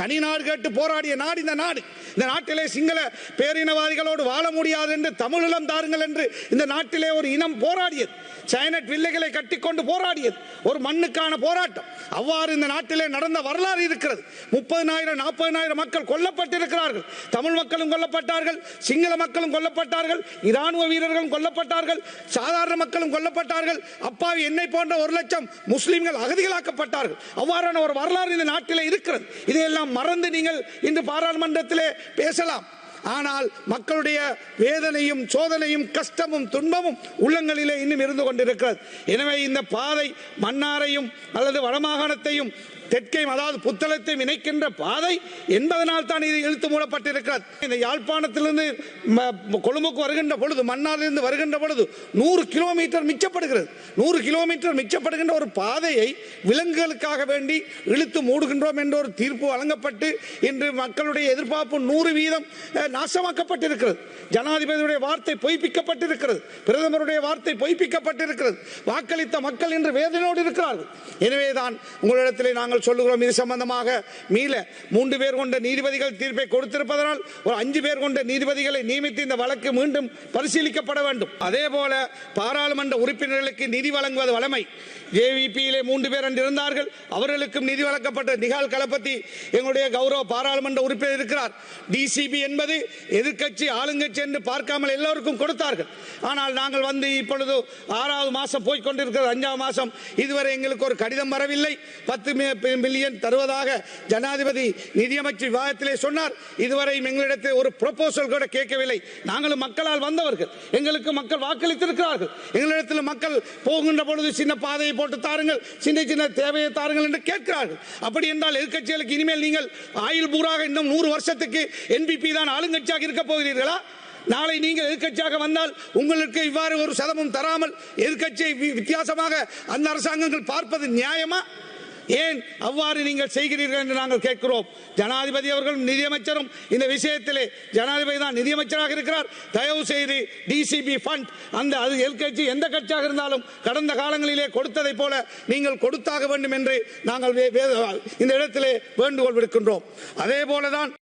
தனி நாடு கேட்டு போராடிய நாடு இந்த நாடு. இந்த நாட்டிலே சிங்கள பேரினவாதிகளோடு வாழ முடியாது என்று தமிழிலம் தாருங்கள் என்று இந்த நாட்டிலே ஒரு இனம் போராடியது. சைனட் வில்லைகளை கட்டிக்கொண்டு போராடியது. ஒரு மண்ணுக்கான போராட்டம். அவ்வாறு இந்த நாட்டிலே நடந்த வரலாறு இருக்கிறது. முப்பதினாயிரம் நாற்பதினாயிரம் மக்கள் கொல்லப்பட்டிருக்கிறார்கள். தமிழ் மக்களும் கொல்லப்பட்டார்கள் சிங்கள மக்களும் கொல்லப்பட்டார்கள் இராணுவ வீரர்களும் கொல்லப்பட்டார்கள் சாதாரண மக்களும் கொல்லப்பட்டார்கள். அப்பாவி என்னை போன்ற ஒரு லட்சம் முஸ்லீம்கள் அகதிகளாக்கப்பட்டார்கள். அவ்வாறான ஒரு வரலாறு இந்த நாட்டிலே இருக்கிறது. இதையெல்லாம் மறந்து நீங்கள் இன்று பாராளுமன்றத்திலே பேசலாம். ஆனால் மக்களுடைய வேதனையும் சோதனையும் கஷ்டமும் துன்பமும் உள்ளங்களிலே இன்னும் இருந்து கொண்டிருக்கிறது. எனவே இந்த பாதை மன்னாரையும் அல்லது வடமாகாணத்தையும் தெற்கையும் அதாவது புத்தளத்தையும் இணைக்கின்ற பாதை என்பதனால் தான் இது இழுத்து மூடப்பட்டிருக்கிறது. இந்த யாழ்ப்பாணத்திலிருந்து ம- கொழும்புக்கு வருகின்ற பொழுது மன்னாரிலிருந்து வருகின்ற பொழுது நூறு கிலோமீட்டர் மிச்சப்படுகிறது. நூறு கிலோமீட்டர் மிச்சப்படுகின்ற ஒரு பாதையை விலங்குகளுக்காக வேண்டி இழுத்து மூடுகின்றோம் என்ற ஒரு தீர்ப்பு வழங்கப்பட்டு இன்று மக்களுடைய எதிர்பார்ப்பு நூறு வீதம் நாசமாக்கப்பட்டிருக்கிறது. ஜனாதிபதியுடைய வார்த்தை பொய்ப்பிக்கப்பட்டிருக்கிறது. பிரதமருடைய வார்த்தை பொய்ப்பிக்கப்பட்டிருக்கிறது. வாக்களித்த மக்கள் இன்று வேதனையோடு இருக்கிறார்கள். எனவேதான் உங்களிடத்திலே நாங்கள் சொல்லுகிறோம் இது சம்பந்தமாக மீள. மூன்று பேர் கொண்ட நீதிபதிகள் தீர்ப்பை கொடுத்திருப்பதனால் ஒரு அஞ்சு பேர் கொண்ட நீதிபதிகளை நியமித்து இந்த வழக்கு மீண்டும் பரிசீலிக்கப்பட வேண்டும். அதே போல பாராளுமன்ற உறுப்பினர்களுக்கு நிதி வழங்குவது வழமை. ஜேவிபியிலே மூன்று பேர் அன்று இருந்தார்கள். அவர்களுக்கும் நிதி வழங்கப்பட்ட நிகால் கலப்பத்தி எங்களுடைய கௌரவ பாராளுமன்ற உறுப்பினர் இருக்கிறார். டிசிபி என்பது எதிர்க்கட்சி ஆளுங்கட்சி என்று பார்க்காமல் எல்லோருக்கும் கொடுத்தார்கள். ஆனால் நாங்கள் வந்து இப்பொழுது ஆறாவது மாதம் போய்கொண்டிருக்கிறது அஞ்சாவது மாதம் இதுவரை எங்களுக்கு ஒரு கடிதம் வரவில்லை. பத்து மில்லியன் தருவதாக ஜனாதிபதி நிதியமைச்சர் விவாதத்திலே சொன்னார். இதுவரை எங்களிடத்தில் ஒரு ப்ரொபோசல் கூட கேட்கவில்லை. நாங்களும் மக்களால் வந்தவர்கள். எங்களுக்கு மக்கள் வாக்களித்திருக்கிறார்கள். எங்களிடத்தில் மக்கள் போகின்ற பொழுது சின்ன பாதையை போட்டு தாருங்கள் சின்ன சின்ன தேவையை தாருங்கள் என்று கேட்கிறார்கள். அப்படி என்றால் எதிர்க்கட்சிகளுக்கு இனிமேல் நீங்கள் ஆயுள் பூராக இன்னும் நூறு வருஷத்துக்கு என்பிபி தான் ஆளுங்கட்சியாக இருக்க போகிறீர்களா? நாளை நீங்கள் எதிர்க்கட்சியாக வந்தால் உங்களுக்கு இவ்வாறு ஒரு சதமும் தராமல் எதிர்க்கட்சியை வி- வித்தியாசமாக அந்த அரசாங்கங்கள் பார்ப்பது நியாயமா? ஏன் அவ்வாறு நீங்கள் செய்கிறீர்கள் என்று நாங்கள் கேட்கிறோம்? ஜனாதிபதி அவர்களும் நிதியமைச்சரும் இந்த விஷயத்திலே ஜனாதிபதி தான் நிதியமைச்சராக இருக்கிறார். தயவு செய்து டிசிபி ஃபண்ட் அந்த அது எல்கேஜி எந்த கட்சியாக இருந்தாலும் கடந்த காலங்களிலே கொடுத்ததை போல நீங்கள் கொடுத்தாக வேண்டும் என்று நாங்கள் வே- இந்த இடத்திலே வேண்டுகோள் விடுக்கின்றோம். அதே போலதான்